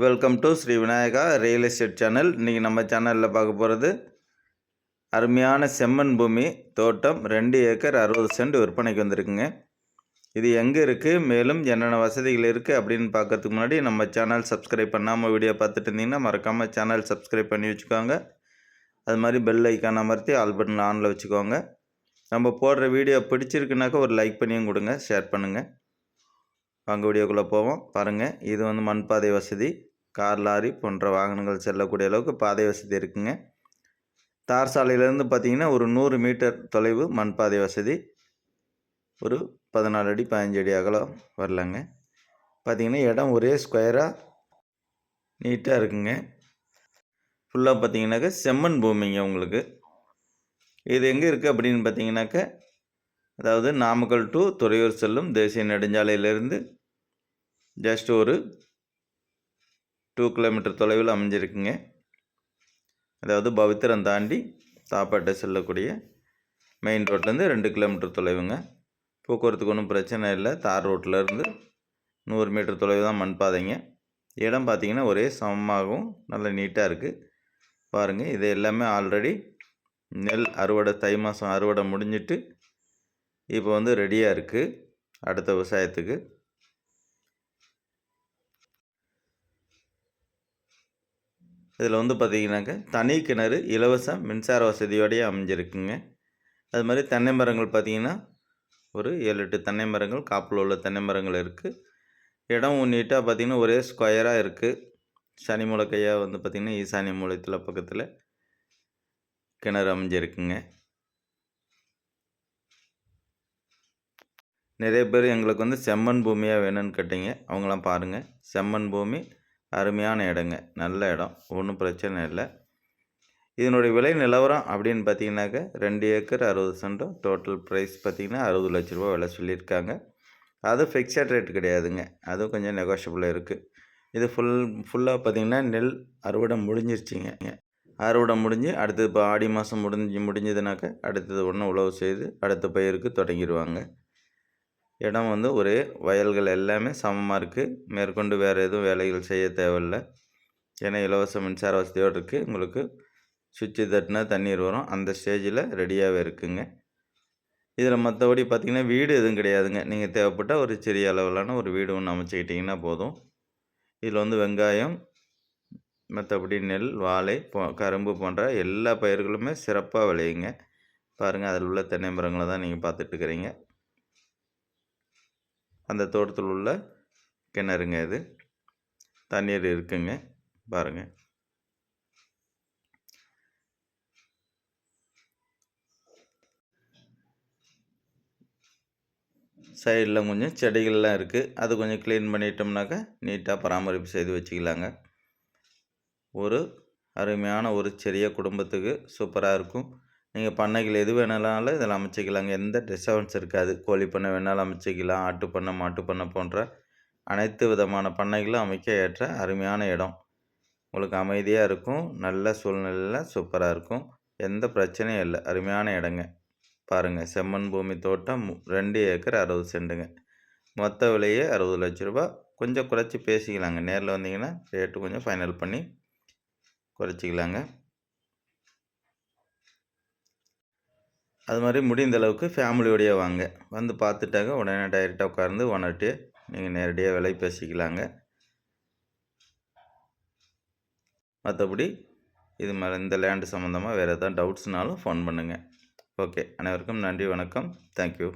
Welcome to Sri Vinayaka real estate channel இன்றைக்கி நம்ம சேனலில் பார்க்க போகிறது அருமையான செம்மண் பூமி தோட்டம் ரெண்டு ஏக்கர் அறுபது சென்ட் விற்பனைக்கு வந்திருக்குங்க. இது எங்கே இருக்குது மேலும் என்னென்ன வசதிகள் இருக்குது அப்படின்னு பார்க்கறதுக்கு முன்னாடி நம்ம சேனல் சப்ஸ்கிரைப் பண்ணாமல் வீடியோ பார்த்துட்டு இருந்தீங்கன்னா மறக்காமல் சேனல் சப்ஸ்கிரைப் பண்ணி வச்சுக்கோங்க. அது மாதிரி பெல் ஐக்கான் அமர்த்தி ஆல் பட்டன் ஆனில் வச்சுக்கோங்க. நம்ம போடுற வீடியோ பிடிச்சிருக்குனாக்கா ஒரு லைக் பண்ணியும் கொடுங்க ஷேர் பண்ணுங்கள் வாங்க வீடியோக்குள்ளே போவோம். பாருங்கள் இது வந்து மண் பாதை வசதி. கார் லாரி போன்ற வாகனங்கள் செல்லக்கூடிய அளவுக்கு பாதை வசதி இருக்குங்க. தார் சாலையிலேருந்து பார்த்திங்கன்னா ஒரு நூறு மீட்டர் தொலைவு மண் பாதை வசதி. ஒரு பதினாலு அடி பதினஞ்சு அடி அகலம் வரலாங்க. பார்த்திங்கன்னா இடம் ஒரே ஸ்கொயராக நீட்டாக இருக்குங்க. ஃபுல்லாக பார்த்தீங்கன்னாக்கா செம்மண் பூமிங்க உங்களுக்கு. இது எங்கே இருக்குது அப்படின்னு பார்த்தீங்கன்னாக்க அதாவது நாமக்கல் டு துறையூர் செல்லும் தேசிய நெடுஞ்சாலையிலேருந்து ஜஸ்ட் ஒரு டூ கிலோமீட்டர் தொலைவில் அமைஞ்சிருக்குங்க. அதாவது பவித்திரம் தாண்டி தாப்பாட்டை செல்லக்கூடிய மெயின் ரோட்லேருந்து ரெண்டு கிலோமீட்டர் தொலைவுங்க. போக்குவரத்துக்கு ஒன்றும் பிரச்சனை இல்லை. தார் ரோட்லேருந்து நூறு மீட்டர் தொலைவு தான் மண் பாதைங்க. இடம் பார்த்திங்கன்னா ஒரே சமமாகவும் நல்ல நீட்டாக இருக்குது பாருங்கள் இது எல்லாமே ஆல்ரெடி நெல் அறுவடை தை மாதம் அறுவடை முடிஞ்சிட்டு இப்போ வந்து ரெடியாக இருக்குது அடுத்த விவசாயத்துக்கு. இதில் வந்து பார்த்திங்கனாக்கா தனி கிணறு இலவச மின்சார வசதியோடையே அமைஞ்சிருக்குங்க. அது மாதிரி தென்னை மரங்கள் பார்த்திங்கன்னா ஒரு ஏழு எட்டு தென்னை மரங்கள் காப்பில் உள்ள தென்னை மரங்கள் இருக்குது இடம் நீட்டாக பார்த்திங்கன்னா ஒரே ஸ்கொயராக இருக்குது சனி மூலக்கையாக வந்து பார்த்திங்கன்னா ஈசானிய மூலத்தில் பக்கத்தில் கிணறு அமைஞ்சிருக்குங்க. நிறைய பேர் எங்களுக்கு வந்து செம்மண் பூமியாக வேணும்னு கேட்டீங்க. அவங்களாம் பாருங்கள் செம்மண் பூமி அருமையான இடங்க. நல்ல இடம். ஒன்றும் பிரச்சனை இல்லை. இதனுடைய விலை நிலவரம் அப்படின்னு பார்த்தீங்கன்னாக்க ரெண்டு ஏக்கர் அறுபது சென்டும் டோட்டல் ப்ரைஸ் பார்த்திங்கன்னா அறுபது லட்ச ரூபா விலை சொல்லியிருக்காங்க. அது ஃபிக்ஸட் ரேட் கிடையாதுங்க. அதுவும் கொஞ்சம் நெகோஷியபிள் இருக்குது இது ஃபுல் ஃபுல்லாக பார்த்திங்கன்னா நெல் அறுவடை முடிஞ்சிருச்சிங்க. அறுவடை முடிஞ்சு அடுத்தது இப்போ ஆடி மாதம் முடிஞ்சு முடிஞ்சதுனாக்க அடுத்தது ஒன்று உழவு செய்து அடுத்த பயிருக்கு தொடங்கிடுவாங்க. இடம் வந்து ஒரே வயல்கள் எல்லாமே சமமாக இருக்குது மேற்கொண்டு வேறு எதுவும் வேலைகள் செய்ய தேவையில்லை. ஏன்னா இலவச மின்சார வசதியோடு இருக்குது உங்களுக்கு சுவிட்சு தட்டினா தண்ணீர் வரும். அந்த ஸ்டேஜில் ரெடியாகவே இருக்குங்க. இதில் மற்றபடி பார்த்திங்கன்னா வீடு எதுவும் கிடையாதுங்க. நீங்கள் தேவைப்பட்டால் ஒரு சிறிய அளவிலான ஒரு வீடு ஒன்று அமைச்சிக்கிட்டிங்கன்னா போதும். இதில் வந்து வெங்காயம் மற்றபடி நெல் வாழை போ கரும்பு போன்ற எல்லா பயிர்களுமே சிறப்பாக விளையுங்க. பாருங்கள் அதில் உள்ள தென்னை மரங்களை தான் நீங்கள் பார்த்துட்ருக்குறீங்க அந்த தோட்டத்தில் உள்ள கிணறுங்க இது. தண்ணீர் இருக்குங்க. பாருங்கள் சைடில் கொஞ்சம் செடிகள்லாம் இருக்குது அது கொஞ்சம் க்ளீன் பண்ணிட்டோம்னாக்கா நீட்டாக பராமரிப்பு செய்து வச்சுக்கலாங்க. ஒரு அருமையான ஒரு சிறிய குடும்பத்துக்கு சூப்பராக இருக்கும். நீங்கள் பண்ணைகள் எது வேணாலும் இதில் அமைச்சிக்கலாங்க. எந்த டிஸ்டர்பன்ஸ் இருக்காது. கோழி பண்ணை வேணாலும் அமைச்சிக்கலாம். ஆட்டு பண்ணை மாட்டு பண்ணை போன்ற அனைத்து விதமான பண்ணைகளும் அமைக்க ஏற்ற அருமையான இடம். உங்களுக்கு அமைதியாக இருக்கும். நல்ல சூழ்நிலையில் சூப்பராக இருக்கும். எந்த பிரச்சனையும் இல்லை. அருமையான இடங்க. பாருங்கள் செம்மண் பூமி தோட்டம் ரெண்டு ஏக்கர் அறுபது சென்ட்டுங்க மொத்த விலையே அறுபது லட்ச ரூபா. கொஞ்சம் குறைச்சி பேசிக்கலாங்க. நேரில் வந்தீங்கன்னா ரேட்டு கொஞ்சம் ஃபைனல் பண்ணி குறைச்சிக்கலாங்க. அது மாதிரி முடிந்த அளவுக்கு ஃபேமிலியோடையே வாங்க. வந்து பார்த்துட்டாங்க. உடனே டைரெக்டாக உட்காந்து ஒன்றுட்டு நீங்கள் நேரடியாக விலை பேசிக்கலாங்க. மற்றபடி இது மாதிரி இந்த லேண்டு சம்மந்தமாக வேறு எதாவது டவுட்ஸ்னாலும் ஃபோன் பண்ணுங்கள் ஓகே அனைவருக்கும் நன்றி வணக்கம். தேங்க்யூ